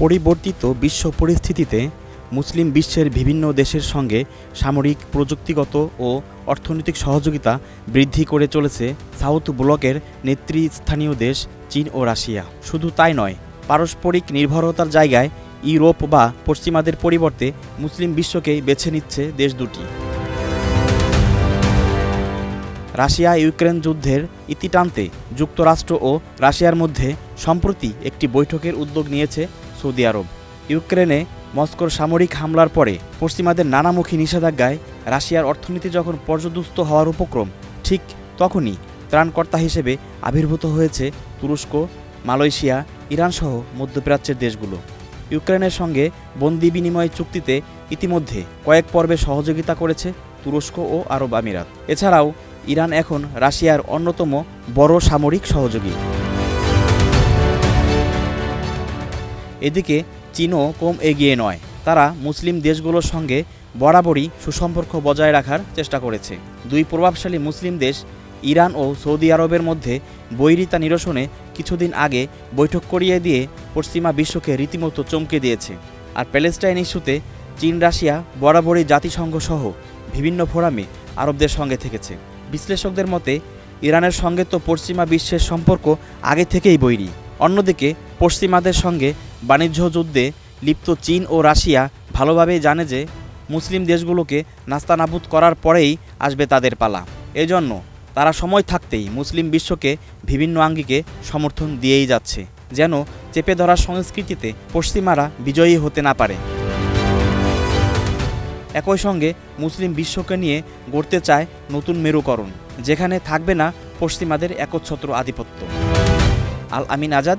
পরিবর্তিত বিশ্ব পরিস্থিতিতে মুসলিম বিশ্বের বিভিন্ন দেশের সঙ্গে সামরিক, প্রযুক্তিগত ও অর্থনৈতিক সহযোগিতা বৃদ্ধি করে চলেছে সাউথ ব্লকের নেতৃস্থানীয় দেশ চীন ও রাশিয়া। শুধু তাই নয়, পারস্পরিক নির্ভরতার জায়গায় ইউরোপ বা পশ্চিমাদের পরিবর্তে মুসলিম বিশ্বকেই বেছে নিচ্ছে দেশ দুটি। রাশিয়া ইউক্রেন যুদ্ধের ইতি টানতে যুক্তরাষ্ট্র ও রাশিয়ার মধ্যে সম্প্রতি একটি বৈঠকের উদ্যোগ নিয়েছে সৌদি আরব। ইউক্রেনে মস্কোর সামরিক হামলার পরে পশ্চিমাদের নানামুখী নিষেধাজ্ঞায় রাশিয়ার অর্থনীতি যখন পর্যদুস্ত হওয়ার উপক্রম, ঠিক তখনই ত্রাণকর্তা হিসেবে আবির্ভূত হয়েছে তুরস্ক, মালয়েশিয়া ইরানসহ মধ্যপ্রাচ্যের দেশগুলো। ইউক্রেনের সঙ্গে বন্দি বিনিময় চুক্তিতে ইতিমধ্যে কয়েক পর্বে সহযোগিতা করেছে তুরস্ক ও আরব আমিরাত। এছাড়াও ইরান এখন রাশিয়ার অন্যতম বড় সামরিক সহযোগী। এদিকে চীনও কম এগিয়ে নয়। তারা মুসলিম দেশগুলোর সঙ্গে বরাবরই সুসম্পর্ক বজায় রাখার চেষ্টা করেছে। দুই প্রভাবশালী মুসলিম দেশ, ইরান ও সৌদি আরবের মধ্যে বৈরিতা নিরসনে কিছুদিন আগে বৈঠক করিয়ে দিয়ে পশ্চিমা বিশ্বকে রীতিমতো চমকে দিয়েছে। আর প্যালেস্টাইন ইস্যুতে চীন, রাশিয়া বরাবরই জাতিসংঘ সহ বিভিন্ন ফোরামে আরবদের সঙ্গে থেকেছে। বিশ্লেষকদের মতে, ইরানের সঙ্গে তো পশ্চিমা বিশ্বের সম্পর্ক আগে থেকেই বৈরী। অন্যদিকে, পশ্চিমাদের সঙ্গে বাণিজ্য যুদ্ধে লিপ্ত চীন ও রাশিয়া ভালোভাবেই জানে যে মুসলিম দেশগুলোকে নাস্তানাবুদ করার পরেই আসবে তাদের পালা। এজন্য তারা সময় থাকতেই মুসলিম বিশ্বকে বিভিন্ন আঙ্গিকে সমর্থন দিয়েই যাচ্ছে, যেন চেপে ধরার সংস্কৃতিতে পশ্চিমারা বিজয়ী হতে না পারে। একই সঙ্গে মুসলিম বিশ্বকে নিয়ে গড়তে চায় নতুন মেরুকরণ, যেখানে থাকবে না পশ্চিমাদের একচ্ছত্র আধিপত্য। Al Amin Azad